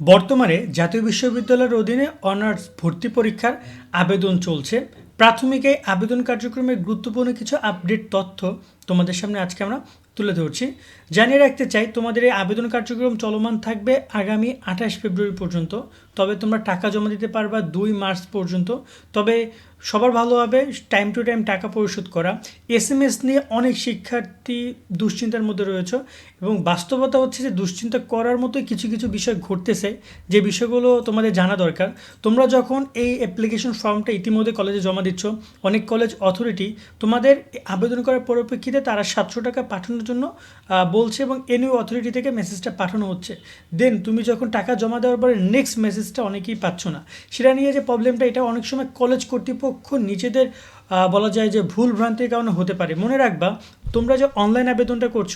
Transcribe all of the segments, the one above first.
বর্তমানে জাতীয় বিশ্ববিদ্যালয়ের অধীনে অনার্স ভর্তি পরীক্ষার আবেদন চলছে। প্রাথমিক এই আবেদন কার্যক্রমের গুরুত্বপূর্ণ কিছু আপডেট তথ্য তোমাদের সামনে আজকে আমরা তুলে ধরছি। জানিয়ে রাখতে চাই, তোমাদের এই আবেদন কার্যক্রম চলমান থাকবে আগামী আঠাশ ফেব্রুয়ারি পর্যন্ত। তবে তোমরা টাকা জমা দিতে পারবা দুই মার্চ পর্যন্ত। তবে সবার ভালো হবে টাইম টু টাইম টাকা পরিশোধ করা। এস এম এস নিয়ে অনেক শিক্ষার্থী দুশ্চিন্তার মধ্যে রয়েছে এবং বাস্তবতা হচ্ছে যে দুশ্চিন্তা করার মতোই কিছু কিছু বিষয় ঘটতেছে যে বিষয়গুলো তোমাদের জানা দরকার। তোমরা যখন এই অ্যাপ্লিকেশন ফর্মটা ইতিমধ্যে কলেজে জমা দিচ্ছ, অনেক কলেজ অথরিটি তোমাদের আবেদন করার পরিপ্রেক্ষিতে তারা সাতশো টাকা পাঠানোর জন্য বলছে এবং এনইউ অথরিটি থেকে মেসেজটা পাঠানো হচ্ছে। দেন তুমি যখন টাকা জমা দেওয়ার পরে নেক্সট মেসেজটা অনেকেই পাচ্ছ না। সেটা নিয়ে যে প্রবলেমটা এটা অনেক সময় কলেজ কর্তৃপক্ষ নিজেদের বলা যায় যে ভুল ভ্রান্তির কারণে হতে পারে। মনে রাখবা, তোমরা যে অনলাইন আবেদনটা করছ,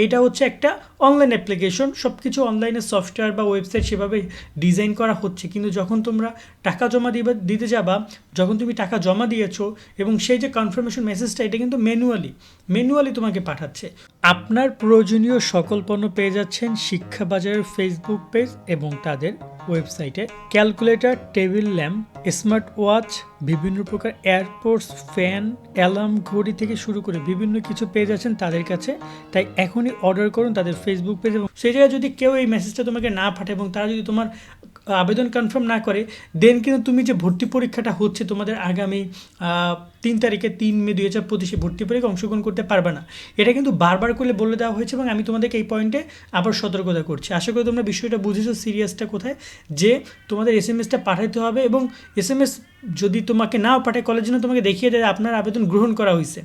এইটা হচ্ছে একটা অনলাইন অ্যাপ্লিকেশন সব কিছু অনলাইনে সফটওয়্যার বা ওয়েবসাইট সেভাবে ডিজাইন করা হচ্ছে। কিন্তু যখন তোমরা টাকা জমা দিবে, দিতে যাবা, যখন তুমি টাকা জমা দিয়েছ এবং সেই যে কনফার্মেশন মেসেজটা এটা কিন্তু ম্যানুয়ালি ম্যানুয়ালি তোমাকে পাঠাচ্ছে। আপনার প্রয়োজনীয় সকল পণ্য পেয়ে যাচ্ছেন শিক্ষা বাজারের ফেসবুক পেজ এবং তাদের ওয়েবসাইটে calculator table lamp smart watch বিভিন্ন প্রকার এয়ারপোর্টস ফ্যান অ্যালার্ম ঘড়ি থেকে শুরু করে বিভিন্ন কিছু পেয়ে যাচ্ছেন তাদের কাছে। তাই এখনই অর্ডার করুন তাদের ফেসবুক পেজ এবং সেই জায়গায় যদি কেউ এই মেসেজটা তোমাকে না পাঠায় এবং তারা যদি তোমার আবেদন কনফার্ম না করে দেন কিন্তু তুমি যে ভর্তি পরীক্ষাটা হচ্ছে, তোমাদের আগামী তিন তারিখে, তিন মে দুই হাজার পঁচিশে ভর্তি পরীক্ষা অংশগ্রহণ করতে পারবে না। এটা কিন্তু বারবার করে বলে দেওয়া হয়েছে এবং আমি তোমাদেরকে এই পয়েন্টে আবার সতর্কতা করছি। আশা করি তোমরা বিষয়টা বুঝেছ সিরিয়াসটা কোথায়? যে তোমাদের এস এম এসটা পাঠাতে হবে এবং এস এম এস যদি তোমাকে নাও পাঠায় কলেজ জন্য তোমাকে দেখিয়ে দেয় আপনার আবেদন গ্রহণ করা হয়েছে।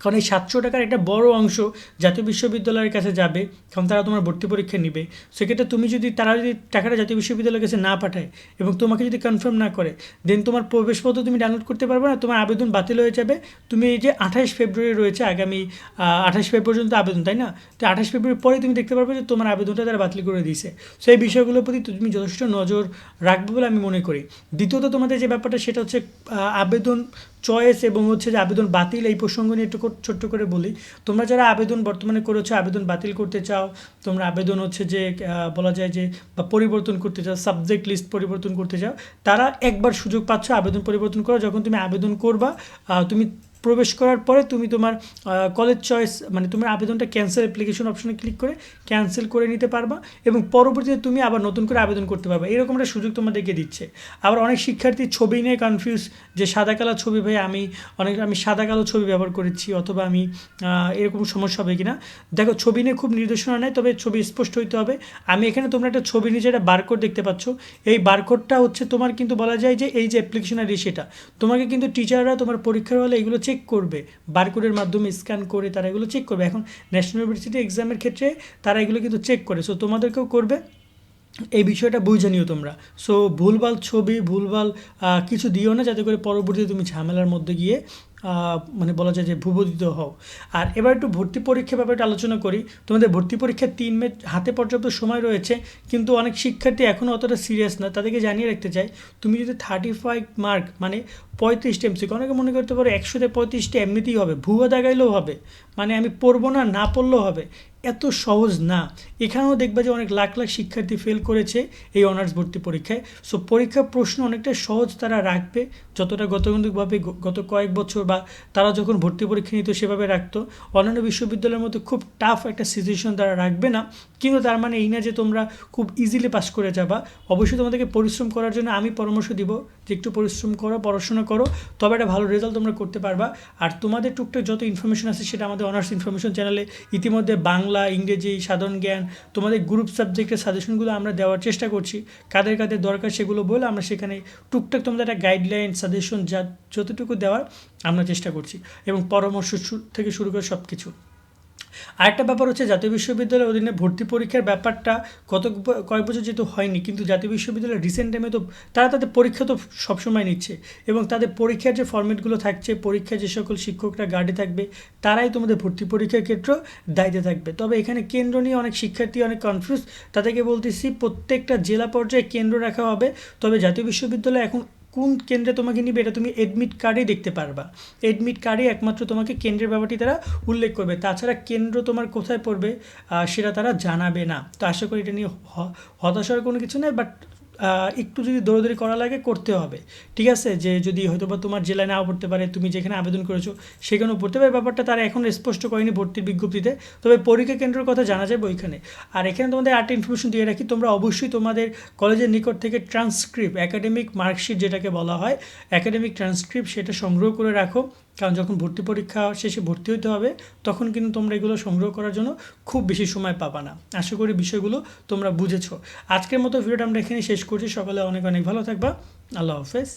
কারণ এই সাতশো টাকার একটা বড় অংশ জাতীয় বিশ্ববিদ্যালয়ের কাছে যাবে, কারণ তারা তোমার ভর্তি পরীক্ষা নিবে। সেক্ষেত্রে তুমি যদি, তারা যদি টাকাটা জাতীয় বিশ্ববিদ্যালয়ের কাছে না পাঠায় এবং তোমাকে যদি কনফার্ম না করে দেন তোমার প্রবেশপত্র তুমি ডাউনলোড করতে পারবে না, তোমার আবেদন বাতিল হয়ে যাবে। তুমি এই যে আঠাশ ফেব্রুয়ারি রয়েছে আগামী আঠাশ ফেব্রুয়ারি পর্যন্ত আবেদন, তাই না? তো আঠাশ ফেব্রুয়ারি পরে তুমি দেখতে পারবে যে তোমার আবেদনটা তারা বাতিল করে দিয়েছে। সো এই বিষয়গুলোর প্রতি তুমি যথেষ্ট নজর রাখবে বলে আমি মনে করি। দ্বিতীয়ত তোমাদের যে ব্যাপারটা, সেটা হচ্ছে আবেদন চয়েস এবং হচ্ছে যে আবেদন বাতিল এই প্রসঙ্গ নিয়ে একটু ছোট্ট করে বলি। তোমরা যারা আবেদন বর্তমানে করেছ, আবেদন বাতিল করতে চাও, তোমরা আবেদন হচ্ছে যে বলা যায় যে, বা পরিবর্তন করতে চাও সাবজেক্ট লিস্ট পরিবর্তন করতে চাও, তারা একবার সুযোগ পাচ্ছ আবেদন পরিবর্তন করা যখন তুমি আবেদন করবা তুমি প্রবেশ করার পরে তুমি তোমার কলেজ চয়েস মানে তোমার আবেদনটা ক্যান্সেল অ্যাপ্লিকেশন অপশনে ক্লিক করে ক্যান্সেল করে নিতে পারবা এবং পরবর্তীতে তুমি আবার নতুন করে আবেদন করতে পারবা। এরকম একটা সুযোগ তোমাদেরকে দিচ্ছে। আবার অনেক শিক্ষার্থী ছবি নিয়ে কনফিউজ যে সাদা কালো ছবি, ভাই, আমি অনেক, আমি সাদা কালো ছবি ব্যবহার করেছি অথবা আমি এরকম সমস্যা হবে কিনা? দেখো, ছবি নিয়ে খুব নির্দেশনা নেয় তবে ছবি স্পষ্ট হইতে হবে। আমি এখানে তোমরা একটা ছবি নিচে একটা বারকোড দেখতে পাচ্ছ, এই বারকোডটা হচ্ছে তোমার কিন্তু বলা যায় যে, এই যে অ্যাপ্লিকেশন আর সেটা। তোমাকে কিন্তু টিচাররা তোমার পরীক্ষার হলে এগুলো চেক করবে। বারকোডের মাধ্যমে স্ক্যান করে তারা এগুলো চেক করবে। এখন ন্যাশনাল ইউনিভার্সিটি এক্সামের ক্ষেত্রে তারা এগুলো কিন্তু চেক করে। সো তোমাদেরকেও করবে। এই বিষয়টা বুঝে নিও তোমরা। সো ভুলভাল ছবি, ভুলভাল কিছু দিও না। যাতে করে পরবর্তীতে তুমি ঝামেলার মধ্যে গিয়ে মানে বলা যায় যে ভূপতিত হও। আর এবার একটু ভর্তি পরীক্ষা ব্যাপারটা আলোচনা করি। তোমাদের ভর্তি পরীক্ষা তিন মে হাতে পর্যাপ্ত সময় রয়েছে, কিন্তু অনেক শিক্ষার্থী এখনও অতটা সিরিয়াস না। তাদেরকে জানিয়ে রাখতে চাই, তুমি যদি থার্টি ফাইভ মার্ক মানে পঁয়ত্রিশটা এমসিকে অনেকে মনে করতে পারো একশোতে পঁয়ত্রিশটা এমনিতেই হবে, ভুয়া দাগাইলেও হবে মানে আমি পড়ব না না পড়লেও হবে, এত সহজ না। এখানেও দেখবে যে অনেক লাখ লাখ শিক্ষার্থী ফেল করেছে এই অনার্স ভর্তি পরীক্ষায়। সো পরীক্ষার প্রশ্ন অনেকটা সহজ তারা রাখবে, যতটা গতানুগতিকভাবে গত কয়েক বছর বা তারা যখন ভর্তি পরীক্ষা নিত সেভাবে রাখতো। অন্যান্য বিশ্ববিদ্যালয়ের মধ্যে খুব টাফ একটা সিচুয়েশন তারা রাখবে না। কিন্তু তার মানে এই না যে তোমরা খুব ইজিলি পাস করে যাবা। অবশ্যই তোমাদেরকে পরিশ্রম করার জন্য আমি পরামর্শ দিব যে একটু পরিশ্রম করো, পড়াশোনা করো, তবে একটা ভালো রেজাল্ট তোমরা করতে পারবা। আর তোমাদের টুকটাক যত ইনফরমেশন আছে সেটা আমাদের অনার্স ইনফরমেশন চ্যানেলে ইতিমধ্যে বাংলা, ইংরেজি, সাধারণ জ্ঞান, তোমাদের গ্রুপ সাবজেক্টের সাজেশনগুলো আমরা দেওয়ার চেষ্টা করছি। কাদের কাদের দরকার সেগুলো বলে আমরা সেখানে টুকটাক তোমাদের একটা গাইডলাইন সাজেশন যা যতটুকু দেওয়ার আমরা চেষ্টা করছি এবং পরামর্শ থেকে শুরু করে সব কিছু আরেকটা ব্যাপার হচ্ছে জাতীয় বিশ্ববিদ্যালয়ের অধীনে ভর্তি পরীক্ষার ব্যাপারটা গত কয়েক বছর যেহেতু হয়নি, কিন্তু জাতীয় বিশ্ববিদ্যালয়ের রিসেন্ট টাইমে তো তারা তাদের পরীক্ষা তো সবসময় নিচ্ছে এবং তাদের পরীক্ষার যে ফর্মেটগুলো থাকছে পরীক্ষায় যে সকল শিক্ষকরা গার্ডে থাকবে, তারাই তোমাদের ভর্তি পরীক্ষার ক্ষেত্রেও দায়িত্বে থাকবে। তবে এখানে কেন্দ্র নিয়ে অনেক শিক্ষার্থী অনেক কনফিউজ তাদেরকে বলতেছি প্রত্যেকটা জেলা পর্যায়ে কেন্দ্র রাখা হবে, তবে জাতীয় বিশ্ববিদ্যালয় এখন কোন কেন্দ্রে তোমাকে নিবে এটা তুমি এডমিট কার্ডেই দেখতে পারবা। এডমিট কার্ডে একমাত্র তোমাকে কেন্দ্রের ব্যাপারটি তারা উল্লেখ করবে। তাছাড়া কেন্দ্র তোমার কোথায় পড়বে সেটা তারা জানাবে না। তো আশা করি এটা নিয়ে হতাশার কোনো কিছু নেই বাট একটু যদি দৌড়দৌড়ি করা লাগে, করতে হবে। ঠিক আছে? যে যদি হয়তো বা তোমার জেলায় নাও পড়তে পারে, তুমি যেখানে আবেদন করেছ, সেখানেও পড়তে পারে। ব্যাপারটা তারা এখন স্পষ্ট করেনি ভর্তির বিজ্ঞপ্তিতে। তবে পরীক্ষা কেন্দ্রের কথা জানা যাবে ওইখানে। আর এখানে তোমাদের আরেকটা ইনফরমেশন দিয়ে রাখি, তোমরা অবশ্যই তোমাদের কলেজের নিকট থেকে ট্রান্সক্রিপ্ট একাডেমিক মার্কশিট যেটাকে বলা হয় একাডেমিক ট্রান্সক্রিপ্ট সেটা সংগ্রহ করে রাখো। কারণ যখন ভর্তি পরীক্ষা শেষে ভর্তি হতে হবে, তখন কিন্তু তোমরা এগুলো সংগ্রহ করার জন্য খুব বেশি সময় পাবা না। আশা করি বিষয়গুলো তোমরা বুঝেছ। আজকের মতো ভিডিওটা আমরা এখানে শেষ করছি। সকালে অনেক অনেক ভালো থাকবা। আল্লাহ হাফেজ।